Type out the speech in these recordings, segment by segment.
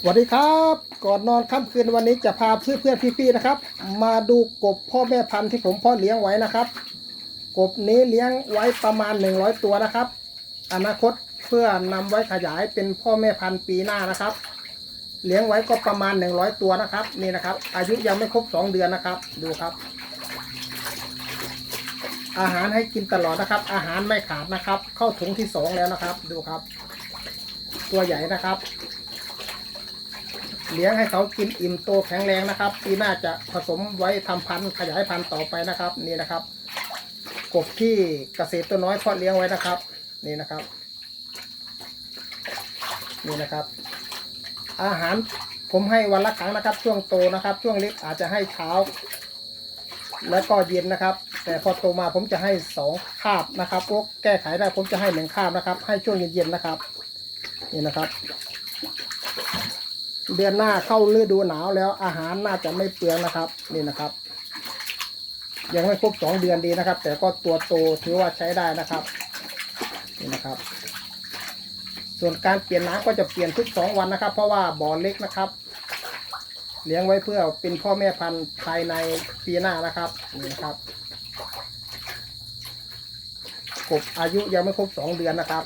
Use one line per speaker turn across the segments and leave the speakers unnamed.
สวัสดีครับ ก่อนนอนค่ำคืนวันนี้จะพาเพื่อนเพื่อนๆพี่ๆนะครับ มาดูกบพ่อแม่พันธุ์ที่ผมพ่อเลี้ยงไว้นะครับ กบนี้เลี้ยงไว้ประมาณ 100 ตัวนะครับ อนาคตเพื่อนำไว้ขยายเป็นพ่อแม่พันธุ์ปีหน้านะครับ เลี้ยงไว้ก็ประมาณ 100 ตัวนะครับ นี่นะครับ อายุยังไม่ครบ 2 เดือนนะครับ ดูครับ อาหารให้กินตลอดนะครับ อาหารไม่ขาดนะครับ เข้าถุงที่สองแล้วนะครับ ดูครับ ตัวใหญ่นะครับ เลี้ยงให้เขากินอิ่มโตแข็งแรงนะครับ ปีหน้าจะผสมไว้ทำพันธุ์ขยายพันธุ์ต่อไปนะครับ นี่นะครับ กบที่เกษตรตัวน้อยเพาะเลี้ยงไว้นะครับ นี่นะครับ นี่นะครับ อาหารผมให้วันละครั้งนะครับ ช่วงโตนะครับ ช่วงเล็กอาจจะให้เช้า แล้วก็เย็นนะครับ แต่พอโตมาผมจะให้สองคาบนะครับพวกแก้ไขได้ผมจะให้หนึ่งคาบนะครับ ให้ช่วงเย็นๆนะครับ นี่นะครับ เดือนหน้าเข้าฤดูหนาวแล้วอาหารน่าจะไม่เปลืองนะครับ นี่นะครับ ยังไม่ครบสองเดือนดีนะครับ แต่ก็ตัวโตถือว่าใช้ได้นะครับ นี่นะครับ ส่วนการเปลี่ยนน้ำก็จะเปลี่ยนทุกสองวันนะครับ เพราะว่าบ่อเล็กนะครับ เลี้ยงไว้เพื่อเป็นพ่อแม่พันธุ์ภายในปีหน้านะครับนี่นะครับกบอายุยังไม่ครบสองเดือนนะครับ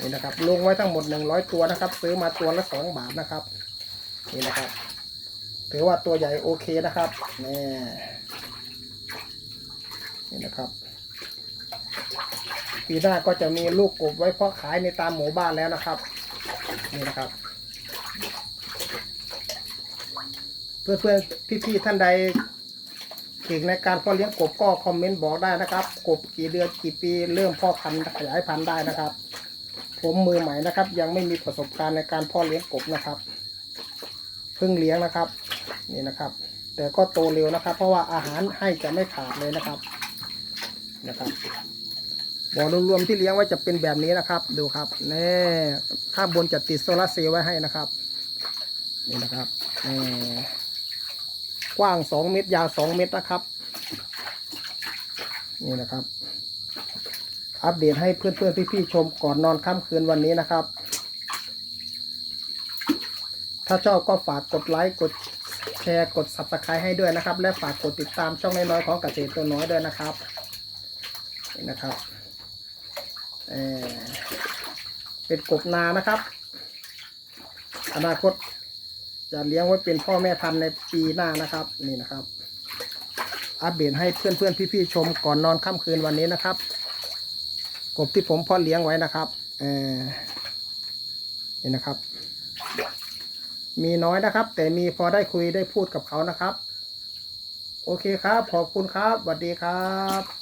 นี่นะครับลงไว้ทั้งหมดหนึ่งร้อยตัวนะครับ ซื้อมาตัวละสองบาทนะครับ นี่นะครับ ถือว่าตัวใหญ่โอเคนะครับนี่นี่นะครับ ปีหน้าก็จะมีลูกกบไว้เพาะขายในตามหมู่บ้านแล้วนะครับ นี่นะครับ เพื่อนเพื่อนพี่ๆท่านใดเก่งในการเพาะเลี้ยงกบก็คอมเมนต์บอกได้นะครับ กบกี่เดือนกี่ปีเริ่มพ่อพันธุ์ขยายพันธุ์ได้นะครับ ผมมือใหม่นะครับ ยังไม่มีประสบการณ์ในการพาะเลี้ยงกบนะครับเพิ่งเลี้ยงนะครับนี่นะครับ แต่ก็โตเร็วนะครับ เพราะว่าอาหารให้จะไม่ขาดเลยนะครับนะครับบ่อรวมๆที่เลี้ยงไว้จะเป็นแบบนี้นะครับ ดูครับนี่ข้างบนจะติดโซลาร์เซลล์ไว้ให้นะครับนี่นะครับนี่กว้างสองเมตรยาวสองเมตรนะครับ นี่นะครับ อัปเดตให้เพื่อนๆพี่ๆชมก่อนนอนค่ำคืนวันนี้นะครับ ถ้าชอบก็ฝากกดไลค์กดแชร์กด subscribe ให้ด้วยนะครับ และฝากกดติดตามช่องน้อยๆของเกษตรตัวน้อยด้วยนะครับนี่นะครับเเป็นกบนานะครับ อนาคตจะเลี้ยงไว้เป็นพ่อแม่พันธุ์ในปีหน้านะครับนี่นะครับ อัปเดตให้เพื่อนๆพี่ๆชมก่อนนอนค่ำคืนวันนี้นะครับ กบที่ผมเพาะเลี้ยงไว้นะครับเออนี่นะครับ มีน้อยนะครับ แต่มีพอได้คุยได้พูดกับเขานะครับ โอเคครับ ขอบคุณครับสวัสดีครับ